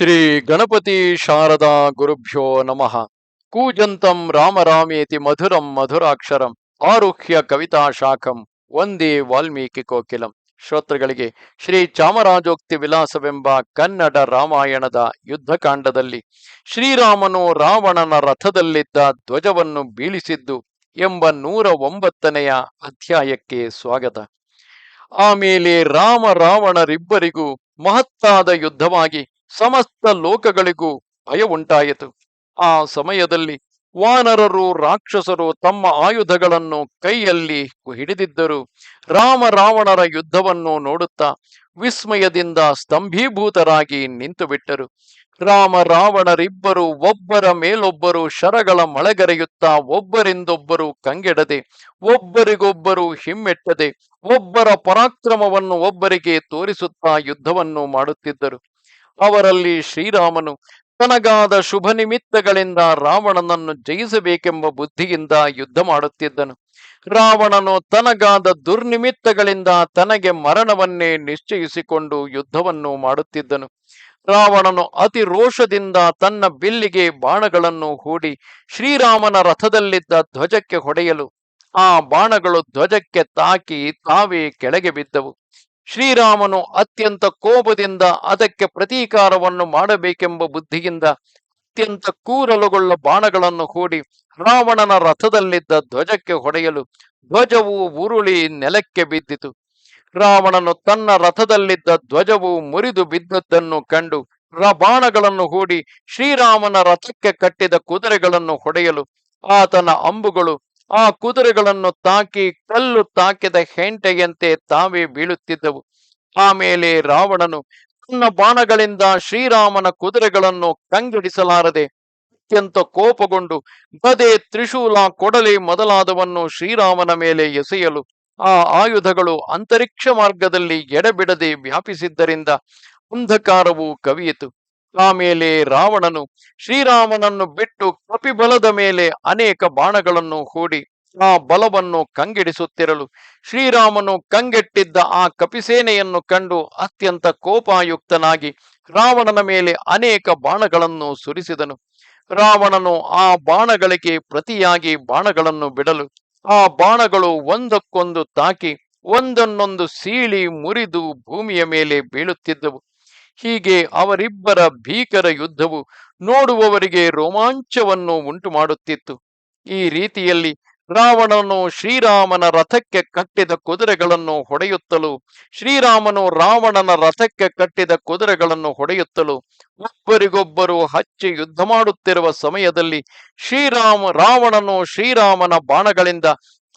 ಶ್ರೀ ಗಣಪತಿ ಶಾರದಾ ಗುರುಭ್ಯೋ ನಮಃ. ಕೂಜಂತಂ ರಾಮರಾಮೇತಿ ಮಧುರಂ ಮಧುರಾಕ್ಷರಂ ಆರುಹ್ಯ ಕವಿತಾ ಶಾಖಂ ಒಂದೇ ವಾಲ್ಮೀಕಿ ಕೋಕಿಲಂ. ಶ್ರೋತೃಗಳಿಗೆ ಶ್ರೀ ಚಾಮರಾಜೋಕ್ತಿ ವಿಲಾಸವೆಂಬ ಕನ್ನಡ ರಾಮಾಯಣದ ಯುದ್ಧಕಾಂಡದಲ್ಲಿ ಶ್ರೀರಾಮನು ರಾವಣನ ರಥದಲ್ಲಿದ್ದ ಧ್ವಜವನ್ನು ಬೀಳಿಸಿದ್ದು ಎಂಬ ನೂರ ಒಂಬತ್ತನೆಯ ಅಧ್ಯಾಯಕ್ಕೆ ಸ್ವಾಗತ. ಆಮೇಲೆ ರಾಮ ರಾವಣರಿಬ್ಬರಿಗೂ ಮಹತ್ತಾದ ಯುದ್ಧವಾಗಿ ಸಮಸ್ತ ಲೋಕಗಳಿಗೂ ಭಯ ಉಂಟಾಯಿತು. ಆ ಸಮಯದಲ್ಲಿ ವಾನರರು, ರಾಕ್ಷಸರು ತಮ್ಮ ಆಯುಧಗಳನ್ನು ಕೈಯಲ್ಲಿ ಹಿಡಿದಿದ್ದರು. ರಾಮ ರಾವಣರ ಯುದ್ಧವನ್ನು ನೋಡುತ್ತಾ ವಿಸ್ಮಯದಿಂದ ಸ್ತಂಭೀಭೂತರಾಗಿ ನಿಂತು ಬಿಟ್ಟರು ರಾಮ ರಾವಣರಿಬ್ಬರು ಒಬ್ಬರ ಮೇಲೊಬ್ಬರು ಶರಗಳ ಮಳೆಗರೆಯುತ್ತಾ ಒಬ್ಬರಿಂದೊಬ್ಬರು ಕಂಗೆಡದೆ, ಒಬ್ಬರಿಗೊಬ್ಬರು ಹಿಮ್ಮೆಟ್ಟದೆ, ಒಬ್ಬರ ಪರಾಕ್ರಮವನ್ನು ಒಬ್ಬರಿಗೆ ತೋರಿಸುತ್ತಾ ಯುದ್ಧವನ್ನು ಮಾಡುತ್ತಿದ್ದರು. ಅವರಲ್ಲಿ ಶ್ರೀರಾಮನು, ತನಗಾದ ಶುಭ ನಿಮಿತ್ತಗಳಿಂದ ರಾವಣನನ್ನು ಜಯಿಸಬೇಕೆಂಬ ಬುದ್ಧಿಯಿಂದ ಯುದ್ಧ ಮಾಡುತ್ತಿದ್ದನು. ರಾವಣನು ತನಗಾದ ದುರ್ನಿಮಿತ್ತಗಳಿಂದ ತನಗೆ ಮರಣವನ್ನೇ ನಿಶ್ಚಯಿಸಿಕೊಂಡು ಯುದ್ಧವನ್ನು ಮಾಡುತ್ತಿದ್ದನು. ರಾವಣನು ಅತಿ ರೋಷದಿಂದ ತನ್ನ ಬಿಲ್ಲಿಗೆ ಬಾಣಗಳನ್ನು ಹೂಡಿ ಶ್ರೀರಾಮನ ರಥದಲ್ಲಿದ್ದ ಧ್ವಜಕ್ಕೆ ಹೊಡೆಯಲು, ಆ ಬಾಣಗಳು ಧ್ವಜಕ್ಕೆ ತಾಕಿ ತಾವೇ ಕೆಳಗೆ ಬಿದ್ದವು. ಶ್ರೀರಾಮನು ಅತ್ಯಂತ ಕೋಪದಿಂದ ಅದಕ್ಕೆ ಪ್ರತೀಕಾರವನ್ನು ಮಾಡಬೇಕೆಂಬ ಬುದ್ಧಿಯಿಂದ ಅತ್ಯಂತ ಕೂರಲುಗೊಳ್ಳ ಬಾಣಗಳನ್ನು ಹೂಡಿ ರಾವಣನ ರಥದಲ್ಲಿದ್ದ ಧ್ವಜಕ್ಕೆ ಹೊಡೆಯಲು ಧ್ವಜವು ಉರುಳಿ ನೆಲಕ್ಕೆ ಬಿದ್ದಿತು. ರಾವಣನು ತನ್ನ ರಥದಲ್ಲಿದ್ದ ಧ್ವಜವು ಮುರಿದು ಬಿದ್ದದ್ದನ್ನು ಕಂಡು ಬಾಣಗಳನ್ನು ಹೂಡಿ ಶ್ರೀರಾಮನ ರಥಕ್ಕೆ ಕಟ್ಟಿದ ಕುದುರೆಗಳನ್ನು ಹೊಡೆಯಲು ಆತನ ಅಂಬುಗಳು ಆ ಕುದುರೆಗಳನ್ನು ತಾಕಿ, ಕಲ್ಲು ತಾಕಿದ ಹೆಂಟೆಯಂತೆ ತಾವೇ ಬೀಳುತ್ತಿದ್ದವು. ಆಮೇಲೆ ರಾವಣನು ತನ್ನ ಬಾಣಗಳಿಂದ ಶ್ರೀರಾಮನ ಕುದುರೆಗಳನ್ನು ಕಂಗಿಡಿಸಲಾರದೆ ಅತ್ಯಂತ ಕೋಪಗೊಂಡು, ಗದೆ ತ್ರಿಶೂಲ ಕೊಡಲಿ ಮೊದಲಾದವನ್ನು ಶ್ರೀರಾಮನ ಮೇಲೆ ಎಸೆಯಲು ಆ ಆಯುಧಗಳು ಅಂತರಿಕ್ಷ ಮಾರ್ಗದಲ್ಲಿ ಎಡೆಬಿಡದೆ ವ್ಯಾಪಿಸಿದ್ದರಿಂದ ಅಂಧಕಾರವು ಕವಿಯಿತು. ಆಮೇಲೆ ರಾವಣನು ಶ್ರೀರಾಮನನ್ನು ಬಿಟ್ಟು ಕಪಿಬಲದ ಮೇಲೆ ಅನೇಕ ಬಾಣಗಳನ್ನು ಹೂಡಿ ಆ ಬಲವನ್ನು ಕಂಗೆಡಿಸುತ್ತಿರಲು. ಶ್ರೀರಾಮನು ಕಂಗೆಟ್ಟಿದ್ದ ಆ ಕಪಿಸೇನೆಯನ್ನು ಕಂಡು ಅತ್ಯಂತ ಕೋಪಾಯುಕ್ತನಾಗಿ ರಾವಣನ ಮೇಲೆ ಅನೇಕ ಬಾಣಗಳನ್ನು ಸುರಿಸಿದನು. ರಾವಣನು ಆ ಬಾಣಗಳಿಗೆ ಪ್ರತಿಯಾಗಿ ಬಾಣಗಳನ್ನು ಬಿಡಲು ಆ ಬಾಣಗಳು ಒಂದಕ್ಕೊಂದು ತಾಕಿ ಒಂದನ್ನೊಂದು ಸೀಳಿ ಮುರಿದು ಭೂಮಿಯ ಮೇಲೆ ಬೀಳುತ್ತಿದ್ದವು. ಹೀಗೆ ಅವರಿಬ್ಬರ ಭೀಕರ ಯುದ್ಧವು ನೋಡುವವರಿಗೆ ರೋಮಾಂಚವನ್ನು ಉಂಟು ಮಾಡುತ್ತಿತ್ತು ಈ ರೀತಿಯಲ್ಲಿ ರಾವಣನು ಶ್ರೀರಾಮನ ರಥಕ್ಕೆ ಕಟ್ಟಿದ ಕುದುರೆಗಳನ್ನು ಹೊಡೆಯುತ್ತಲೂ, ಶ್ರೀರಾಮನು ರಾವಣನ ರಥಕ್ಕೆ ಕಟ್ಟಿದ ಕುದುರೆಗಳನ್ನು ಹೊಡೆಯುತ್ತಲೂ, ಒಬ್ಬರಿಗೊಬ್ಬರು ಹಚ್ಚಿ ಯುದ್ಧ ಮಾಡುತ್ತಿರುವ ಸಮಯದಲ್ಲಿ ಶ್ರೀರಾಮ, ರಾವಣನು ಶ್ರೀರಾಮನ ಬಾಣಗಳಿಂದ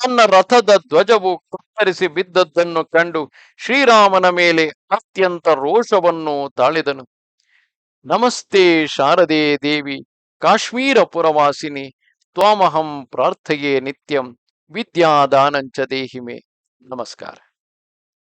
ತನ್ನ ರಥದ ಧ್ವಜವು ಕತ್ತರಿಸಿ ಬಿದ್ದದ್ದನ್ನು ಕಂಡು ಶ್ರೀರಾಮನ ಮೇಲೆ ಅತ್ಯಂತ ರೋಷವನ್ನು ತಾಳಿದನು. ನಮಸ್ತೆ ಶಾರದೆ ದೇವಿ ಕಾಶ್ಮೀರ ಪುರವಾಸಿನಿ ತ್ವಾಮಹಂ ಪ್ರಾರ್ಥೆಯೇ ನಿತ್ಯಂ, ವಿದ್ಯಾದಾನಂಚ ದೇಹಿಮೆ. ನಮಸ್ಕಾರ.